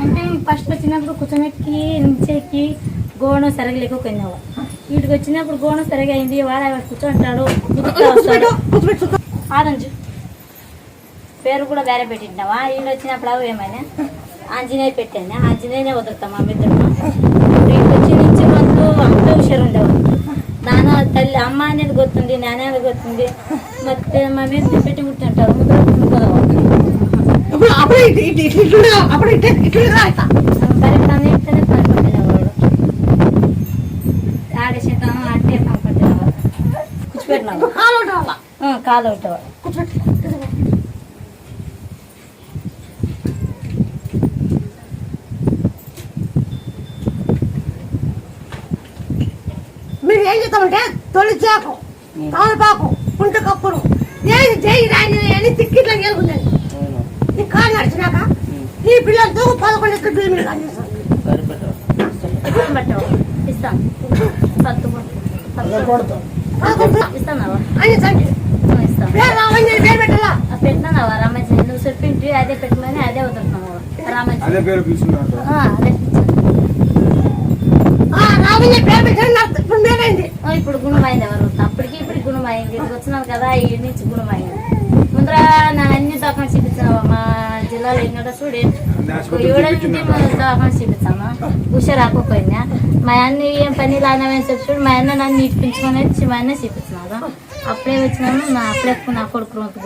అంటే ఫస్ట్ వచ్చినప్పుడు కూర్చోబెట్టి నుంచెక్కి గోణం సరిగా లేకపోయినావు వీటికి వచ్చినప్పుడు గోణం సరిగా అయింది వాడు అక్కడ కూర్చుంటాడు గుర్తుకు వస్తాడు ఆరెంజ్ పేరు కూడా వేరే పెట్టింటావా వీళ్ళు వచ్చినప్పుడు అవి ఏమైనా ఆంజనేయ పెట్టాను ఆంజనేయనే వదులుతాం మా మిత్రుడు వీటికి వచ్చి నుంచి ముందు అంత హుషారు ఉండేవాడు నాన్న తల్లి అమ్మ అనేది గుర్తుంది నాన్న అనేది గుర్తుంది ಮತ್ತೆ మా మీద పెట్టి కూర్చుంటారు ముద్ర అప్పుడు అప్పుడు ఇటు ఇటు ఇటు ఇట్లుండగా అప్పుడు ఇటు ఇట్లుండగా అవుతా పరిపాలన ఇస్తేనే పనిపట్టినవాడు ఆడేసేద్దాం అంటే పనిపట్టినవాడు కూర్చోబెట్టినావు కాలు మీరు ఏం చేస్తామంటే తొలి చాకు తమలపాకు కుంట కప్పులు. ఏది జై రాని అని తిక్కిట్లా గెలుగుతుంది నీ కాలు నడిచినాక నీ పదకొండు మీద ఇస్తాం. సత్తు పదకొండు. ఇస్తానావా? అని సండి ఇస్తాం. పేరు రావని పేరు పెట్టాలా? ఆ పెట్టినావా రామజీ నువ్వు చెప్పింటి అదే పెట్టమని అదే వదులుతున్నావు? రామజీ అదే పేరు ఇప్పుడు మేమైంది ఆ, ఇప్పుడు గుణమైంది ఎవరు? అప్పటికి ఇప్పుడు గుణమైంది ఇప్పుడు వచ్చినావు కదా ఈ నుంచి గుణమైంది నా అన్ని దవాఖాన చూపించావా? మా జిల్లాలో ఎన్నడో చూడు. ఏడెనిమిది దవాఖాన చూపించామా? హుషారు రాకపోయినా. మా అన్న ఏం పని లానమని చెప్పి చూడు మా అన్న నన్ను ఇప్పించుకొని వచ్చి మా అన్న చూపించినాడు అప్పుడే వచ్చినాను నా అప్పుడే నా కొడుకు రొంత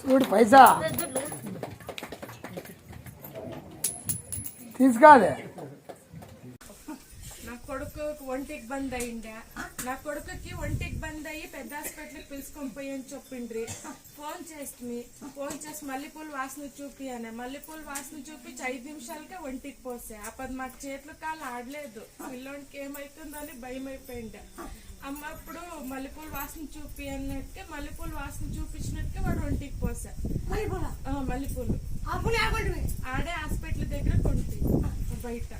చూడు పైసా. కొడుకు ఒంటికి బంద్ అయ్యిండే నా కొడుకుకి ఒంటికి బంద్ అయ్యి పెద్ద హాస్పిటల్కి పిలుచుకొని పోయి అని చెప్పిండ్రి. ఫోన్ చేస్తుంది ఫోన్ చేసి మల్లెపూలు వాసన చూపి అనే మల్లెపూలు వాసన చూపించి ఐదు నిమిషాలకే ఒంటికి పోసే. అప్పుడు మాకు చేతులు కాళ్ళు ఆడలేదు. పిల్లోనికి ఏమైతుందో అని భయం అయిపోయిండే అమ్మ అప్పుడు మల్లెపూలు వాసన చూపి అన్నట్టుగా మల్లెపూలు వాసన చూపించినట్టుగా వాడు ఒంటికి పోసా. మల్లెపూలు? ఆడే హాస్పిటల్ దగ్గర కొంటి బయట.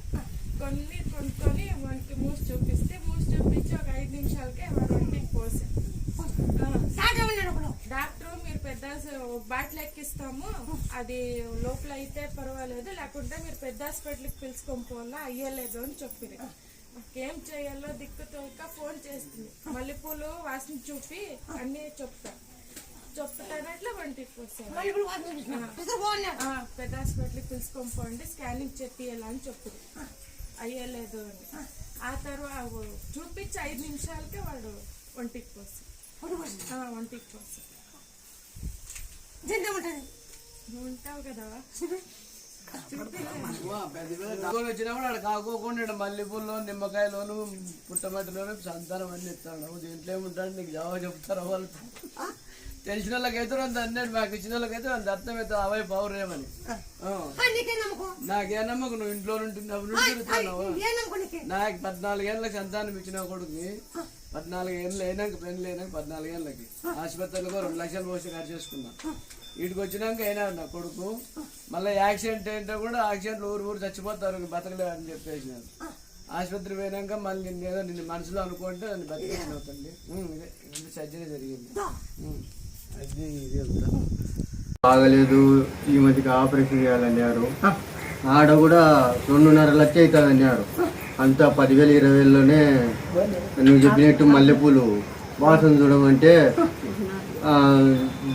కొన్ని కొనుక్కొని వానికి మూసి చూపిస్తే మూసి చూపించి ఒక ఐదు నిమిషాలకే వాడు ఒంటికి పోసా డాక్టర్ మీరు పెద్ద బాటిల్ ఎక్కిస్తాము. అది లోపల అయితే పర్వాలేదు. లేకుంటే మీరు పెద్ద హాస్పిటల్కి పిలుచుకొని పోవాలా? అయ్యలేదు అని చెప్పింది ఏం చేయాలో దిక్కు తోక ఫోన్ చేస్తుంది. మల్లెపూలు వాసన చూపి అన్నీ చెప్తా. చెప్తానట్లే వంటికి పోసాను పెద్ద హాస్పిటల్కి పిలుచుకొని పోండి. స్కానింగ్ చెప్పియాలని చెప్పింది అయ్యలేదు అని. ఆ తర్వాత చూపించి ఐదు నిమిషాలకే వాడు ఒంటికి పోసి ఒంటికి పోసి నువ్వు ఉంటావు కదా. వచ్చినప్పుడు కాకోకుండా మల్లెపూల్లో నిమ్మకాయలోను పుట్టమట్టిలోను సంతానం అన్ని ఇస్తాడు. దీంట్లో ఏముంటాడు? నీకు జవాబు చెప్తారు వాళ్ళు? తెలిసిన వాళ్ళకైతే అంత అన్నాడు మాకు ఇచ్చిన వాళ్ళకైతే అంత అర్థమైతే అవై పౌరేమని. నీకే నమ్మకం? నువ్వు ఇంట్లో తిరుగుతున్నావు? నమ్మకం నీకే? నాకు పద్నాలుగేళ్ళకి సంతానం ఇచ్చిన కొడుకుని పద్నాలుగు ఏళ్ళు అయినాక పెళ్ళి అయినాక పద్నాలుగేళ్ళకి ఆసుపత్రిలో రెండు లక్షలు పోసి ఖర్చు చేసుకున్నా. వీటికి వచ్చినాక అయినాడు నా కొడుకు మళ్ళీ యాక్సిడెంట్ ఏంటో కూడా యాక్సిడెంట్లు ఊరు ఊరు చచ్చిపోతారు ఇంక బతకలేవు అని చెప్పేసినారు ఆసుపత్రి పోయినాక మళ్ళీ ఏదో నిన్ను మనసులో అనుకుంటే నన్ను బతికేసిన అవుతుంది ఇదే సర్జరీ జరిగింది. బాగలేదు. ఈ మధ్యకి ఆపరేషన్ చేయాలన్నారు. ఆడ కూడా రెండున్నర లక్ష అవుతుంది అన్నారు అంతా పదివేలు ఇరవై వేలలోనే నువ్వు చెప్పినట్టు మల్లెపూలు వాసన చూడమంటే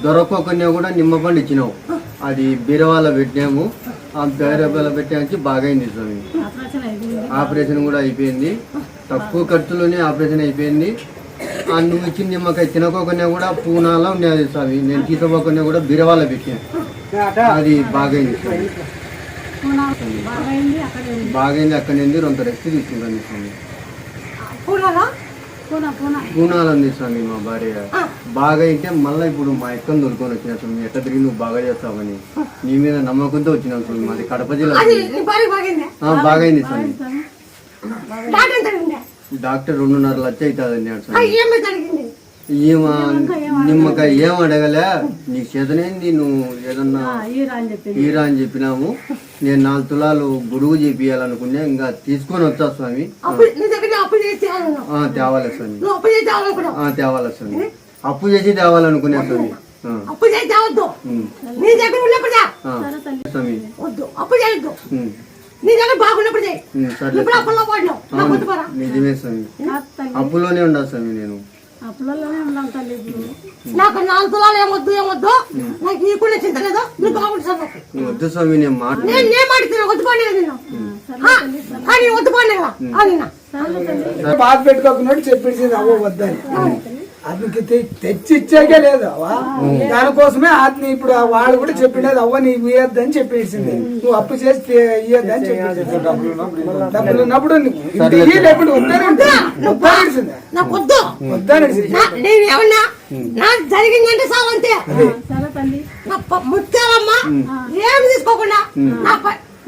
దొరకకుండా కూడా నిమ్మ పండు ఇచ్చినావు. అది బీరవాళ్ళ పెట్టినాము ఆ బీరవాళ్ళ పెట్టానికి బాగైంది స్వామి. ఆపరేషన్ కూడా అయిపోయింది. తక్కువ ఖర్చులోనే ఆపరేషన్ అయిపోయింది. నువ్వు ఇచ్చిన నిమ్మకాయ తినకోకుండా కూడా పూనాలో ఉండేది స్వామి. నేను తీసుకోకుండా కూడా బీరవాళ్ళ పెట్టాను. అది బాగైంది స్వామి. బాగైంది అక్కడి నుండి రెండు రెస్ట్ తీసుకుంటాను స్వామి. పూనాలు? ఉంది స్వామి మా భార్య. బాగా అయితే మళ్ళీ ఇప్పుడు మా ఎక్కని దొరుకుని వచ్చిన స్వామి. ఎట్లా తిరిగి నువ్వు బాగా చేస్తావని నీ మీద నమ్మకంతో వచ్చినావు స్వామి. మాది కడప జిల్లా బాగైంది? స్వామి. డాక్టర్ రెండున్నర లక్ష అవుతుంది అన్నాడు స్వామి ఏమైతే అడిగింది? ఈమ నిమ్మకాయ ఏం అడగలే? నీ చేతనేంది నువ్వు ఏదన్నా ఈరా అని చెప్పినాము నేను నాలుగు తులాలు గొడుగు చేపియాలనుకున్నా ఇంకా తీసుకొని వచ్చా స్వామి. తేవాలా స్వామి. తేవాలా స్వామి. అప్పు చేసి తేవాలనుకున్నా స్వామి. స్వామి. నీ దగ్గర బాగున్నప్పుడు చేయి ఇప్పుడు అప్పుల్లో పడినావు నిజమే స్వామి. అప్పులోనే ఉండా స్వామి నేను. అప్పులలోనే ఉన్నాం తల్లి ఇప్పుడు. నాకు నాలుగు తులాలు ఏమొద్దు ఏమొద్దు? నాకు ఈ కూడా చింత లేదు. నువ్వు బాగుంటు చదువు వద్దు స్వామి నేను మాట నేను నేను మాడుతున్నా వద్దు నేను కానీ వద్దు బాధ పెట్టుకోకున్నట్టు చెప్పేసింది అవ్వ వద్దని. అతనికి తెచ్చి ఇచ్చాకే లేదు అవ్వ. దానికోసమే అతని ఇప్పుడు వాడు కూడా చెప్పిండేది అవ్వ నీకు ఇయ్యొద్దని చెప్పేసింది. నువ్వు అప్పు చేసి ఇయ్యొద్దని చెప్పేసింది. డబ్బులు ఉన్నప్పుడు లేకుండా వద్దని వద్దనిసింది. నాకు జరిగిందంటే ముత్యాలమ్మ ఏమి తీసుకోకుండా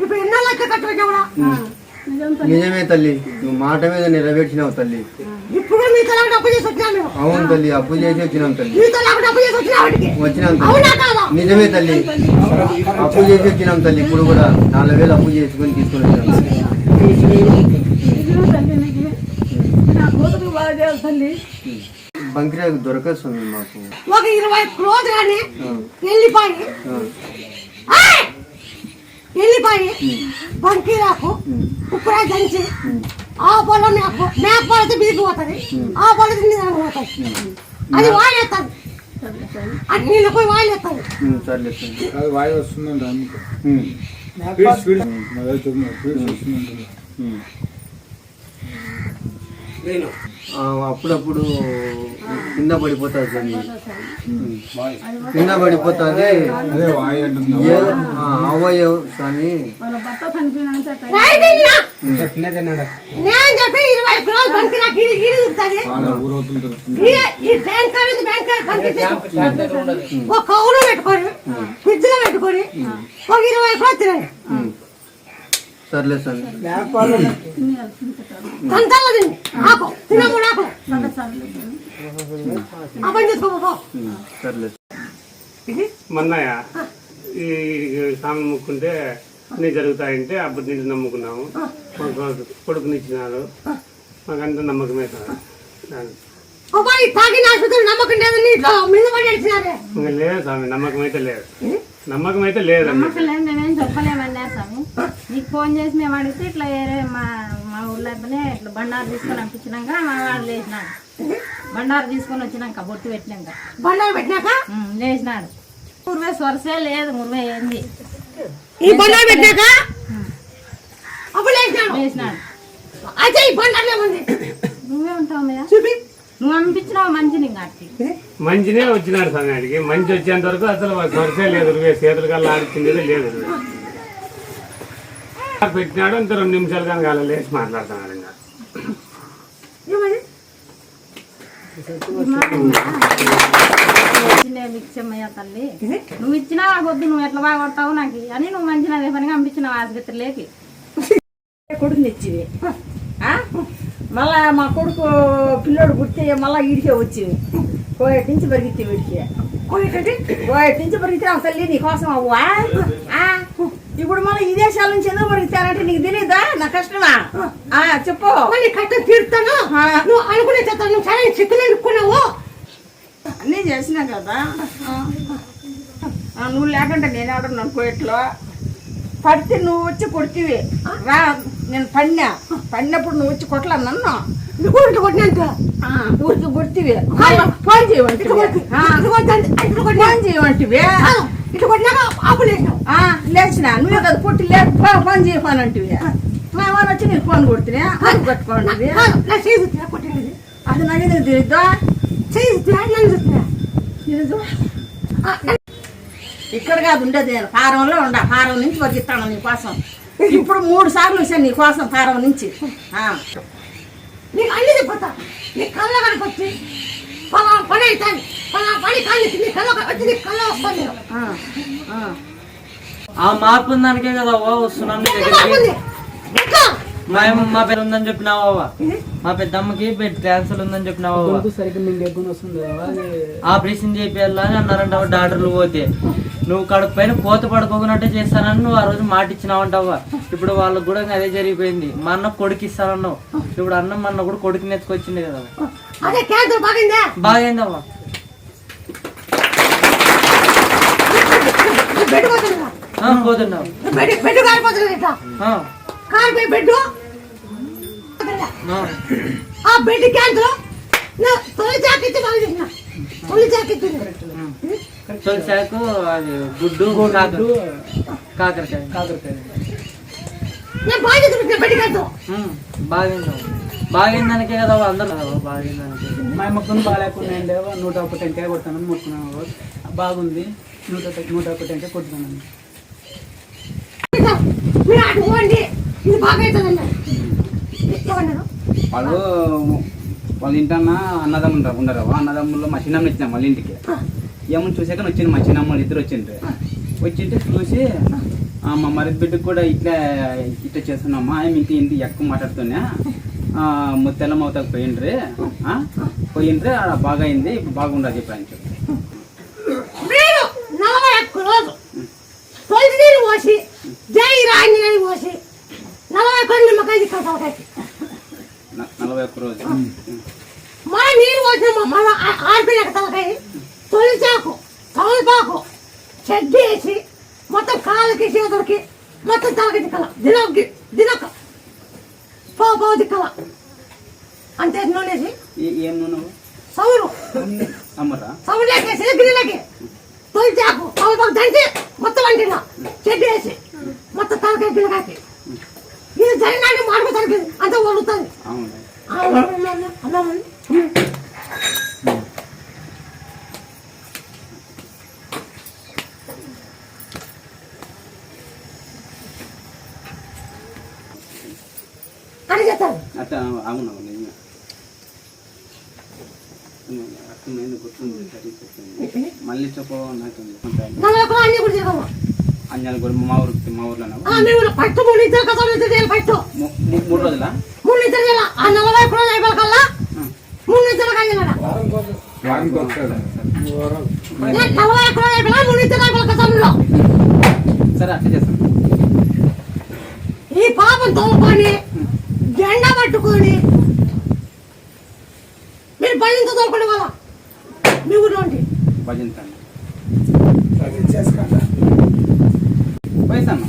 ఇప్పుడు ఎన్నో నిజమే తల్లి. నువ్వు మాట మీద నెరవేర్చినావు తల్లి. ఇప్పుడు మీతో లేకుండా అప్పు చేసి వచ్చినా మేము అవును తల్లి అప్పు చేసి వచ్చినాం తల్లి మీతో లేకుండా అప్పు చేసి వచ్చినా వాడికి వచ్చినాం అవునా తల్లి కాదా నిజమే తల్లి అప్పు చేసి వచ్చినాం తల్లి ఇప్పుడు కూడా నాలుగు వేలు అప్పు చేసుకొని తీసుకొని వచ్చినాం నిజమే తల్లి నీకు నా కూతురు బాగా చేయాలి తల్లి బంకిరాకు దొరకదు స్వామి మాకు ఒక ఇరవై రోజు కానీ ఆ, వెళ్ళిపోయి ఆ, ఏయ్! వెళ్ళిపోయి బంకీరాకు ఉప్పురా దంచి ఆ పొలం మేపు మేపు పడితే బీకి పోతుంది ఆ పొలం తిండి దానికి పోతుంది అది వాడేస్తుంది అది నీళ్ళు పోయి వాడేస్తుంది ఉమ్, సర్లే స్వామి అది వాయు వస్తుందంట అందుకు ఉమ్, స్పీడ్ స్పీడ్ మొదలు తొమ్మిది స్పీడ్ వస్తుందంట అప్పుడప్పుడు కింద పడిపోతుంది ఉమ్. కింద పడిపోతుంది. అదే వాయు అంటుంది ఏ ఆ, అవయవ్ స్వామి. ఒక కౌలు పెట్టుకొని ఫ్రిడ్జ్లో పెట్టుకొని ఒక ఇరవై ఉమ్. సర్లే ఆకు తినము సర్లే. మన్నయ్య ఈ స్వామి ముక్కుంటే అన్నీ జరుగుతాయంటే అప్పటి నుంచి నమ్ముకున్నాము. మాకు కొడుకునిచ్చినారు మాకంతా నమ్మకమే సార్ లేదు స్వామి నమ్మకం అయితే లేదు. నమ్మకం అయితే లేదండి నమ్మకం లేదు మేమేం చెప్పలేమన్నా స్వామి. నీకు ఫోన్ చేసి మేము అడిగితే ఇట్లా మా ఊళ్ళో అబ్బాయి ఇట్లా బండారు తీసుకొని పంపించినాక మా వాడు లేచినాడు బండారు తీసుకొని వచ్చినాక బొట్టు పెట్టినాక. బండారు పెట్టినాక? ఉమ్, లేచినాడు. మురివే సొరసే లేదు మురివే ఏంది? ఈ బండారు పెట్టినాక? అప్పుడు లేచినాడు. లేచినాడు. అయితే ఈ బండారులో ఉంది? నువ్వే ఉంటావు మీద చూపి. నువ్వు పంపించినావు మంచిని వచ్చినాడు స్వామి ఆడికి. మంచి వచ్చేంత వరకు అసలు సొరసే లేదు ఉరివే చేతులు కల్లా ఆడిచ్చింది లేదు. పెట్టినాడు ఇంత రెండు నిమిషాలు కానీ కాలం లేచి మాట్లాడుతున్నాడు ఇంకా. తల్లి. నువ్వు ఇచ్చినా వద్దు నువ్వు ఎట్లా బాగొడతావు నాకు? అని నువ్వు మంచిగా అదే పనిగా పంపించినావు ఆసుపత్రిలోకి కొడుకుని ఇచ్చివి ఆ? మళ్ళా మా కొడుకు పిల్లోడు పుడితే మళ్ళా ఈడికే వచ్చి కోయటి నుంచి పరిగెత్తి వీడికి. కోయటి నుంచి పరిగెత్తినా తల్లి నీ కోసం అవ్వా? ఆ? ఇప్పుడు మళ్ళీ ఈ దేశాల నుంచి ఎందుకు పరిగెత్తానంటే నీకు తెలియదా నా కష్టమా? ఆ, చెప్పు. మళ్ళీ కట్టం తీరుతాను. నువ్వు అనుకునే చేస్తాను నువ్వు సరే చిక్కులు అనుకున్నావు. అన్నీ చేసినా కదా. నువ్వు లేకుంటే నేను ఆడున్నాను కోయట్లో పడితే నువ్వు వచ్చి కొడుతీవి. రా నేను పడినా. పడినప్పుడు నువ్వు వచ్చి కొట్టలా నన్ను? ఇట్లా కొట్టినంత. ఊరికి కొడుతీవి. ఫోన్ చేయమంటివి. ఆ, ఫోన్ చేయమంటివి. ఇట్లా కొట్టినాక అప్పుడు లేచినావు లేచిన. నువ్వే కదా పుట్టి లే ఫో- ఫోన్ చేయమనంటివి మేమని వచ్చి నీకు ఫోన్ కొడుతున్నా. అది కట్టుకోండి చూస్తున్నా కొట్టినది అది నాకు తెలియదా చూస్తున్నా ఇక్కడ కాదు ఉండేది నేను. ఫారంలో ఉండ. ఫారం నుంచి వదిస్తాను నీ కోసం. ఇప్పుడు మూడు సార్లు వచ్చాను నీ కోసం ఫారం నుంచి. నీకు అన్ని చెప్పొస్తా. నీ కళ్ళ కనుక వచ్చి పలా పని అవుతాను ఆ, మార్పు దానికే కదా ఓ వస్తున్నాను నీ దగ్గరికి. మా ఏమ- మా పేరు ఉందని చెప్పినావా మా పెద్దమ్మకి బెడ్ క్యాన్సర్ ఉందని చెప్పినావా సరిగ్గా మీకు ఎక్కువ వస్తుంది అది ఆపరేషన్ చేయాలని అన్నారంట డాక్టర్లు పోతే. నువ్వు కడుపు పైన కోత పడుకోకున్నట్టే చేస్తానని నువ్వు ఆ రోజు మాట ఇచ్చినావంటావా ఇప్పుడు వాళ్ళకు కూడా అదే జరిగిపోయింది. మా అన్న కొడుకు ఇస్తానన్నావు. ఇప్పుడు అన్నం మా అన్న కూడా కొడుకుని ఎత్తుకొచ్చింది కదా అదే క్యాన్సర్ బాగిందా? బాగైందవ్వా బెడ్ పోతుందా ఆ, పోతున్నావు. బెడ్ ఇట్లా కారిపోయి బెడ్ ఆ. బెడ్ క్యాన్సర్ తొలి జాకెట్ బాగా చేసిన. తొలి జాకెట్ తొలిసాకు అది గుడ్డు కాకర కాకరకాయ. కాకరకాయ. నేను బాగా చేసిన బెడ్ క్యాన్సర్ ఉమ్, బాగైందవ్వా బాగైందానికే కదా అందరూ. బాగైందానికి. మా మొక్కను బాగాలేకుండా నూట ఒక టెంకాయ కొట్టానని మొక్కున్నాను. బాగుంది. నూట నూట ఒక టెంకాయ కొట్టుకున్నాను మీరు అటు ఏమన్నారు వాళ్ళు వాళ్ళ ఇంటన్నా అన్నదమ్ములు ఉండరు. అన్నదమ్ముల్లో మా చిన్నమ్మ ఇచ్చిన వాళ్ళ ఇంటికి. ఏమని చూసాక వచ్చింది మా చిన్నమ్మలు ఇద్దరు వచ్చిండ్రు. వచ్చింటే చూసి "ఆ, మా మరిది బిడ్డకు కూడా ఇట్లా ఇట్లా చేస్తున్నామ్మా ఆమె ఇంటి ఇంటి ఎక్కువ మాట్లాడుతున్నా ముత్తెల్లమవుతాకు పోయిండ్రి. ఆ, పోయిండ్రి ఆడ బాగా అయింది ఇప్పుడు బాగుండదు ఇప్పుడు అని చెప్పి మీరు నలభై ఒక్క రోజు తొలి నీళ్ళు పోసి జై రాంజనేయ పోసి నలభై ఒక్క నిమ్మకాయ తీసుకుంటాం న- నలభై ఒక్క రోజు. మన నీళ్ళు పోసిన మన ఆర్పిన తలకాయ తొలి చాకు తమలపాకు చెడ్డి వేసి మొత్తం కాళ్ళకి చేతులకి మొత్తం తలకి దిక్కల దినొక్కి దినొక్క పావు దిక్కల అంతే నూనెసి ఏ- ఏం నూనె? సౌరు అమ్మరా సౌండ్లేకేసి గిన్నెలకి? తొలి చాకు తమలపాకు దంచి మొత్తం వంటిన చెడ్డి వేసి మొత్తం తలకాయ గిన్నెకాకి ఇది జరిగినాక మాడుకోతానికి అంత వదులుతుంది అని చెప్తారు అట్లా అవునవును నిజమే. అర్థమైంది గుర్తుంది మళ్ళీ చెప్పు నాకు అన్యాలు కూడా మా ఊరికి మా ఊర్లో మేము పట్టు మూడు ఇద్దరు కదా ఇద్దరు చేయాలి పట్టు మూడు రోజులా? మూడు ఇద్దరు చేయాలి ఆ నలభై కూడా అయిపోయి కల్లా? మూడు ఇద్దరు కాయాలడ నలభై కూడా అయిపోయి మూడు ఇద్దరు అయిపోయి కథంలో సరే అట్లా ఈ పాపం తోలుకొని జెండా పట్టుకొని మీరు భయంతో తోలుకునే వాళ్ళ మీ ఊర్లో ఉండి. భజంతాను చేసుకుంటా పోయేసాను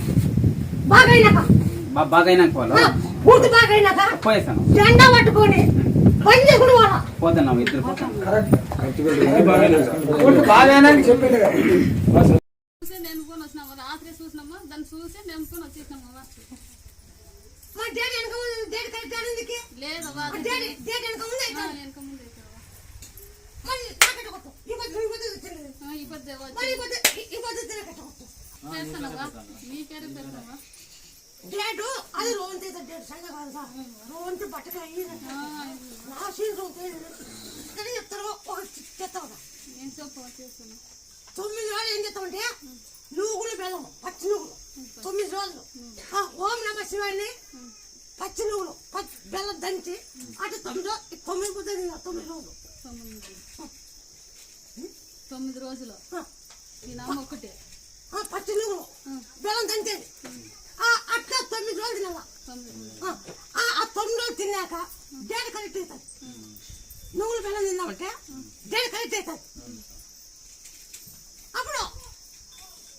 బాగా అయినాక బా- బాగా అయినాక వాళ్ళు పూర్తి బాగా అయినాక పోయేసాను జెండా పట్టుకొని పని చేసుకునే వాళ్ళ. పోతాను ఇద్దరు కొట్టు. చేస్తున్నావా మీ పేరు పెడతావా సంగ కాదు సార్. బట్టలు చెప్తారు. ఒక చెప్తావు తొమ్మిది రోజులు ఏం చేస్తామంటే నువ్వులు బెల్లం పచ్చి నువ్వులు తొమ్మిది రోజులు. ఆ, ఓం నమ శివాన్ని పచ్చి నువ్వులు పచ్చి బెల్లం దంచి అటు తొమ్మిది తొమ్మిది పొద్దు తొమ్మిది రోజులు. తొమ్మిది రోజులు. ఒకటే ఆ, పచ్చి నువ్వులు బెల్లం దంచేది ఆ, అట్లా తొమ్మిది రోజులు తినాల ఆ, ఆ, ఆ తొమ్మిది రోజులు తిన్నాక డేట్ కరెక్ట్ అవుతుంది నువ్వులు బెల్లం తిన్నామంటే డేట్ కరెక్ట్ అవుతుంది అప్పుడు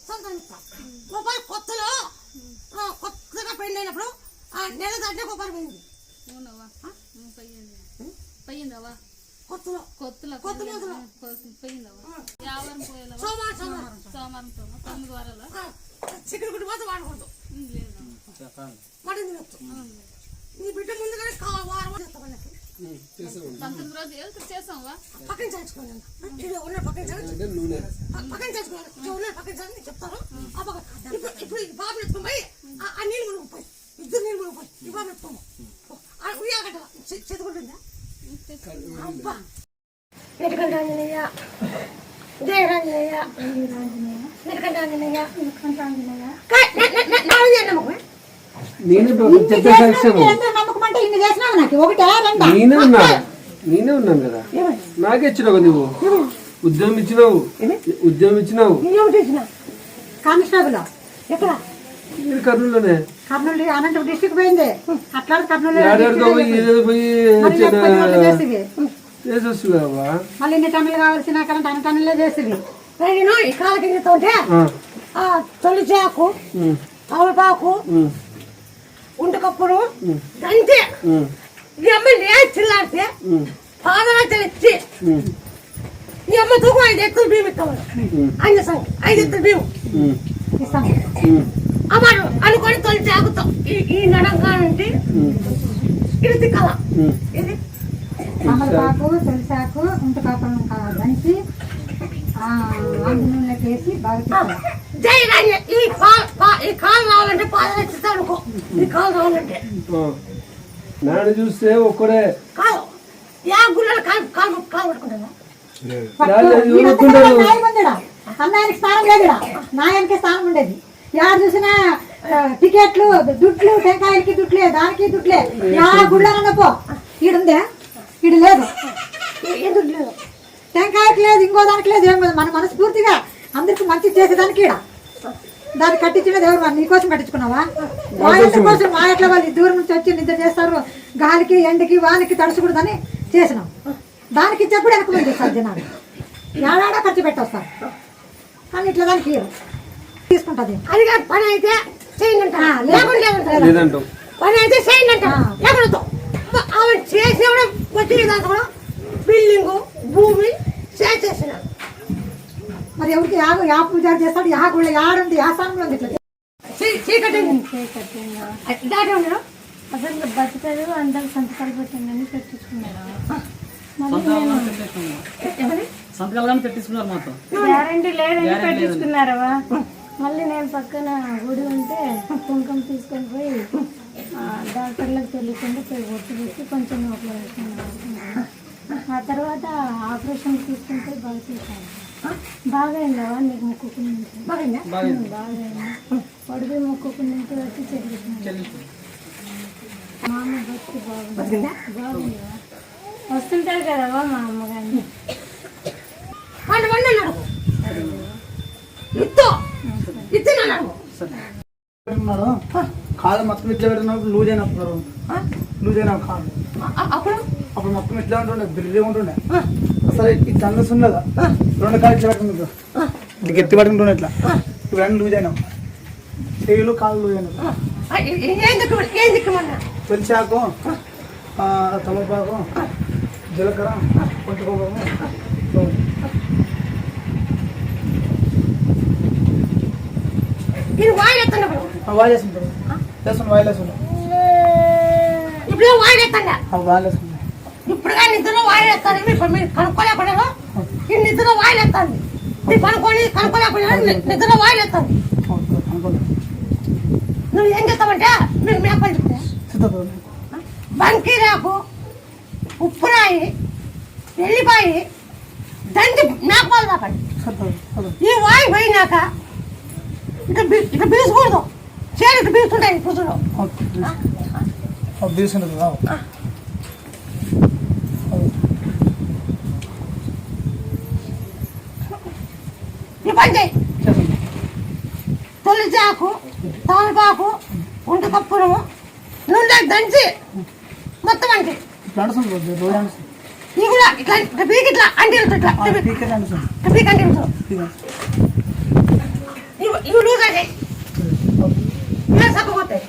సంతానిస్తా గోపాల్ కొత్తలో ఆ, కొత్తగా పెళ్ళైనప్పుడు ఆ నెల దాటిన గోపాల్ పోయింది అవునవా పోయింది పోయిందవా కొత్తలో కొత్తలో కొత్త మొదలు పోయిందవా యావరం పోయేలా సోమవారం సోమవారం సోమవారం సోమవారం తొమ్మిది వారాలు ఆ, చికెన్ గుడ్డి పోతే వాడకూడదు లేదు మటన్ తినొచ్చు నీ బిడ్డ ముందుగానే కా- వారం వారం చేస్తాం అన్నట్టు పంతొమ్మిది రోజు వెళ్తే చేసావా పక్కన ఇది ఉన్న పక్కన పక్కన ఉన్న పక్కన ఆ పక్కన ఇప్పుడు బాబు ఎత్తుకొని పోయి ఆ- ఆ నీళ్ళు మునిగిపోయి ఇద్దరు నీళ్ళు మునిగిపోయి. ఈ బాబు ఎత్తుకోము ఉయ్యాకట చేతుకుంటుందా? అబ్బా. నెట్టుకంట ఆంజనేయ. జయ ఆంజనేయ. నెట్టుకంట ఆంజనేయ. నెట్టుకంట ఆంజనేయ నాలుగు చేయండి అమ్మకు నేను ఇన్ని చేసినావు, సత్యము నీకు? ఒకటే రెండా? నేనే ఉన్నా. నేనే ఉన్నాను కదా. నాకే ఇచ్చినావు నువ్వు ఉద్యోగం ఇచ్చినావు? ఉద్యోగం ఇచ్చినావు? ఏమిటి ఇచ్చిన? కానిస్టేబుల్? ఎక్కడ? మీరు కర్నూలులోనే. కర్నూలు అనంతపురం డిస్టిక్ పోయింది. అట్లా కర్నూలు ఏడాడితో పోయి ఏదో పోయి మళ్ళీ ఇన్ని టన్నులు కావాల్సిన కరెంట్ అన్ని టన్నులే చేసేవి. నేను ఈ కాల కింద ఉంటే ఆ, ఉంటకప్పుడు అంతే. ఈ అమ్మ నేను చిల్లాడితే ఉమ్, పాదరాత్రి ఇచ్చి ఈ అమ్మ తూకు ఐదు ఎత్తులు బియ్యం ఇస్తాను ఐదు ఎత్తులు బియ్యం ఇస్తాను ఉమ్, అమ్మాడు అనుకొని తొలి చాకుతో ఈ ఈ నడంగా నుండి ఇది తిక్కాల ఉమ్. ఇది తమలపాకు తులసాకు ఉంటకాపలను దంచి అందులోకి వేసి బాగా ఈ కాల్ పా- ఈ కాలు రావాలంటే పాదరాత్రి ఇస్తాను అనుకో. ఈ కాలు రావాలంటే. ఆ. నాడు చూస్తే ఒక్కడే. కాదు యా కాలు కాలు కాలు పట్టుకుంటాను. ఎవరు? అన్నాయనకి స్థానం నాయనకి స్థానం ఉండేది. యారు చూసినా టికెట్లు దుడ్లు టెంకాయలకి దుడ్లే దానికి దుడ్లే. యా గుళ్ళనన్నా పో. ఈడుందే? ఈడు లేదు. దుడ్డు లేదు. టెంకాయకి లేదు ఇంకో దానికి లేదు ఏం లేదు. మన మనస్ఫూర్తిగా అందరికి మంచి చేసేదానికి ఈడ. దాన్ని కట్టించినది ఎవరు మరి నీకోసం కట్టించుకున్నావా మా ఇంటి కోసం మా ఇంట్లో వాళ్ళు దూరం నుంచి వచ్చి నిద్ర చేస్తారు? గాలికి ఎండకి వానికి తడుచుకూడదని చేసినాం. దానికి ఇచ్చేప్పుడు వెనక ముందు ఇస్తారు జనాలు. ఏడాడా ఖర్చు పెట్టొస్తారు. కానీ ఇట్లా దానికి. తీసుకుంటది. అది కాదు పని అయితే చేయండి పని అయితే చేయండి అంట లేకుండా చేసిన వచ్చే కూడా బిల్డింగ్ భూమి చేసేసిన. మరి ఎవరికి యాగ యా పూజ చేస్తాడు యా గుళ్ళ యాడుంది యా స్థానంలో ఉంది ఇట్లా చీ- చీకటి దాటి అసలు బతుకలు అందరు సంతకాలు పెట్టండి పెట్టించుకున్నారు. సంతకాలు కానీ పెట్టించుకున్నారు గ్యారంటీ లేదని పెట్టించుకున్నారవా? మళ్ళీ నేను పక్కన గుడి ఉంటే కుంకుమ తీసుకొని పోయి ఆ, డాక్టర్లకు తెలియకుండా ఒట్టు పెట్టి కొంచెం నోట్లో వేసుకున్నాను ఆ తర్వాత ఆపరేషన్ తీసుకుంటే బాగా చేశాను బాగైందవా నీకు మొక్కుకుని బాగుందా బాగైంది పొడిపి మొక్కుకుని వచ్చి చెల్లిస్తున్నాను. మా అమ్మ బతికి బాగుంది. బాగుందివా వస్తుంటారు కదవా మా అమ్మగారిని. వాళ్ళు వండి అన్నాడు. ఇత్తో. ఇత్తి అన్నాడు. ఉన్నారు. కాలు మొత్తం ఇట్లా పెడుతున్నప్పుడు లూజ్ అయినప్పుడు లూజ్ అయిన కాలు. అప్పుడు? అప్పుడు మొత్తం ఇట్లా ఉంటుండే బిర్రీ ఉంటుండే. అసలు ఈ చందస్ ఉన్నదా? రెండు కాలు ఇట్లా పెట్టుకుంటుంది ఇది గట్టి పట్టుకుంటుండే ఇట్లా. ఇప్పుడు రెండు లూజ్ అయినాం. చెయ్యిలు కాళ్ళు లూజ్ అయినాం తొలిచాకు తమలపాకు జీలకర్ర కొంటుకోవడం ఇది వాయిల్ ఎత్తండి వాయిల్ వేసుకుంటారు వేసుకుని వాయిల్ వేసుకుంటాం ఇప్పుడు వాయిల్ ఎత్తండి వాయిల్ వేసుకుంటాం ఇప్పుడు నిద్రలో వాయిల్ మీరు మీరు కనుక్కోలేకుండా ఈ నిద్రలో వాయిలేస్తాను. మీరు కనుక్కొని కనుక్కోలేకపోయారు నిద్రలో వాయిలేస్తాను. నువ్వు ఏం చేస్తావంటే మీరు మేపలు చెప్తే బంకీరాకు ఉప్పురాయి ఎల్లిపాయి దంచి మేకపాలు తాకండి. సిద్ధపడు ఈ వాయి పోయినాక ఇక బీ- ఇక బీసకూడదు. చేలు ఇక బీసుకుంటాయి పుసులు తీసుకుంటుంది పని చేయి తొలి చాకు తమలపాకు ఉంట కప్పురము నూనె దంచి మొత్తం అంటే. ఈ కూడా ఇట్లా పీకి ఇట్లా. అంటే ఇట్లా పీకే అంటే ఇవి ఇవి లూజ్ అయితే ఇలా సబ్బు పోతాయి